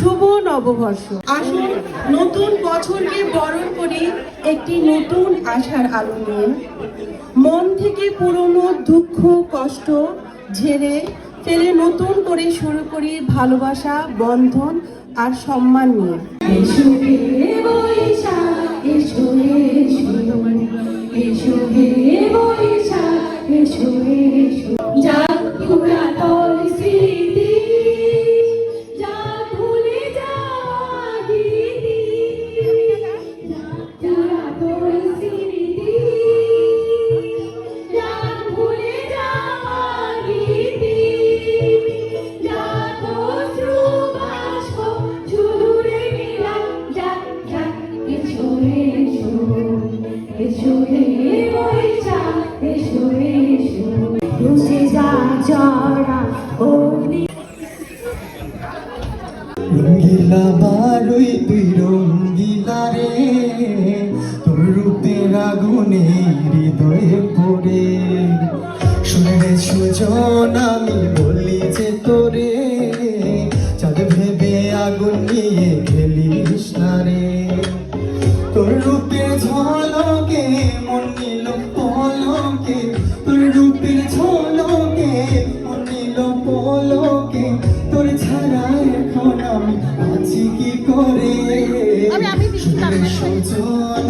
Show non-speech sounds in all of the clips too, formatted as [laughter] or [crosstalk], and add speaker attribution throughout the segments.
Speaker 1: শুভ নববর্ষ। আসুন নতুন বছরকে বরণ করে একটি নতুন আশার আলো নিয়ে। মন থেকে পুরনো দুঃখ, কষ্ট ঝেড়ে ফেলে নতুন করে শুরু করি ভালোবাসা, বন্ধন আর সম্মান নিয়ে।
Speaker 2: এসো হে বৈশাখ, এসো হে এসো হে
Speaker 3: জন আমি বলি যে তোরে। চাঁদ ভেবে আগুন নিয়ে খেলিস না রে। তোর রূপের ঝলকে মন নিল পলকে। তোর রূপের ঝলকে মন নিল পলকে। তোর ছাড়া এখন আমি আছি কি করে? সজন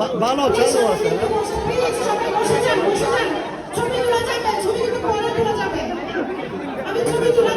Speaker 3: ভালো চালু আছে
Speaker 1: ছবি তোলা যাবে ছবি তোলা যাবে। আমি ছবি তোলা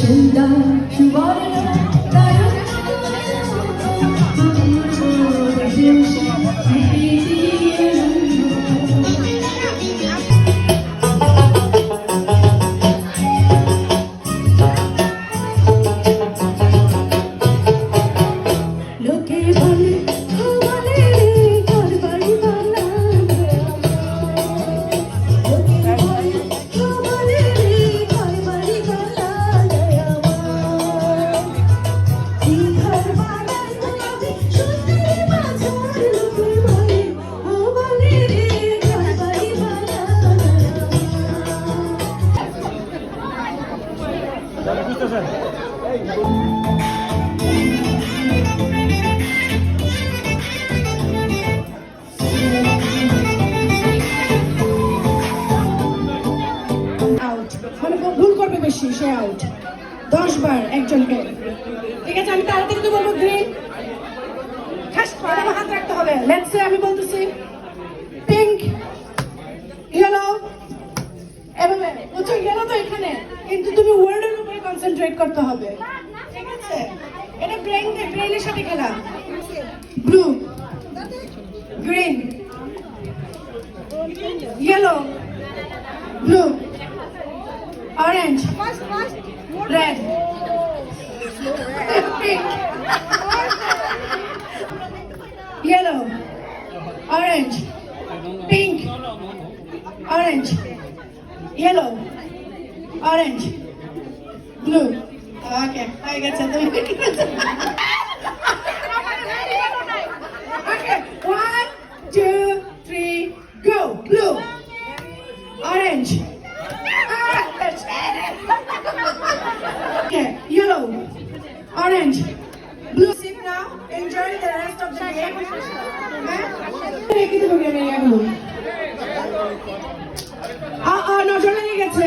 Speaker 1: Şimdi duvarı সে আউট দশ বার একজনকে। ঠিক আছে, আমি তাড়াতাড়ি তো বলব গ্রিন হাত রাখতে হবে। লেটসে আমি বলতেছি পিঙ্ক ইয়েলো এভাবে। বুঝছ ইয়েলো তো এখানে, কিন্তু তুমি ওয়ার্ডের উপরে কনসেন্ট্রেট করতে হবে। ঠিক আছে? এটা ব্রেন ব্রেইনের সাথে খেলা। Blue green yellow blue Red. Pink. Yellow. Orange. Pink. Orange. Yellow. Orange. Blue. Okay, I get something. [laughs] [laughs] রেখে দেবো ক্যামেরাগুলো নজর লেগে গেছে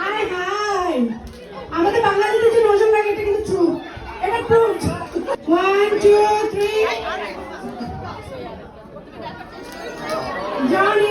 Speaker 1: হাই হাই আমাদের বাঙালিদের যে নজর লাগে এটা কিন্তু ট্রু এটা proof one two three Johnny